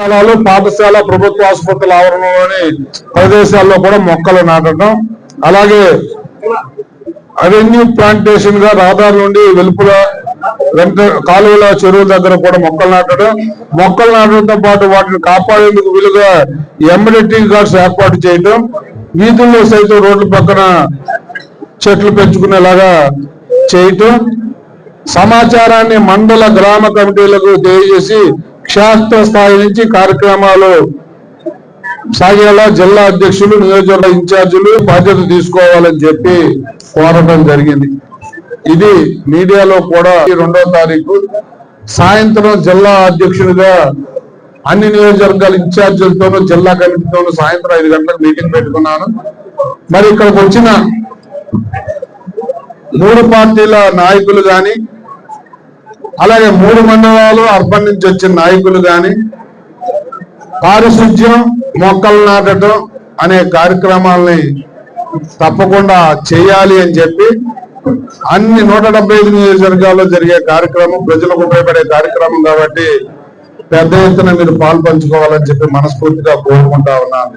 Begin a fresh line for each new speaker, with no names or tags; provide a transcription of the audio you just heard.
పాఠశాలలు పాఠశాల ప్రభుత్వ ఆసుపత్రుల ఆవరణలోని ప్రదేశాల్లో కూడా మొక్కలు నాటడం. అలాగే అవెన్యూ ప్లాంటేషన్గా రహదారి నుండి వెలుపుల వెంట కాలువల చెరువుల దగ్గర కూడా మొక్కలు నాటడం. మొక్కలు నాటడంతో పాటు వాటిని కాపాడేందుకు వీలుగా ఎమ్యూనిటీ గార్డ్స్ ఏర్పాటు చేయడం వీధుల్లో సైతం రోడ్ల పక్కన చెట్లు పెంచుకునేలాగా చేయటం. సమాచారాన్ని మండల గ్రామ కమిటీలకు తెలియజేసి క్షేత్ర స్థాయి నుంచి కార్యక్రమాలు సాగేలా జిల్లా అధ్యక్షులు నియోజకవర్గ ఇన్ఛార్జీలు బాధ్యత తీసుకోవాలని చెప్పి కోరడం జరిగింది. ఇది మీడియాలో కూడా ఈ రెండో తారీఖు సాయంత్రం జిల్లా అధ్యక్షుడిగా అన్ని నియోజకవర్గాల ఇన్ఛార్జీలతోనూ జిల్లా కమిటీతోనూ సాయంత్రం ఐదు గంటలకు మీటింగ్ పెట్టుకున్నాను. మరి ఇక్కడికి వచ్చిన మూడు పార్టీల నాయకులు కానీ అలాగే మూడు మండలాలు అర్బన్ నుంచి వచ్చిన నాయకులు కానీ పారిశుధ్యం మొక్కలు నాటడం అనే కార్యక్రమాలని తప్పకుండా చేయాలి అని చెప్పి అన్ని నూట డెబ్బై ఐదు నియోజకవర్గాల్లో జరిగే కార్యక్రమం ప్రజలకు ఉపయోగపడే కార్యక్రమం కాబట్టి పెద్ద ఎత్తున మీరు పాలు పంచుకోవాలని చెప్పి మనస్ఫూర్తిగా కోరుకుంటా ఉన్నాను.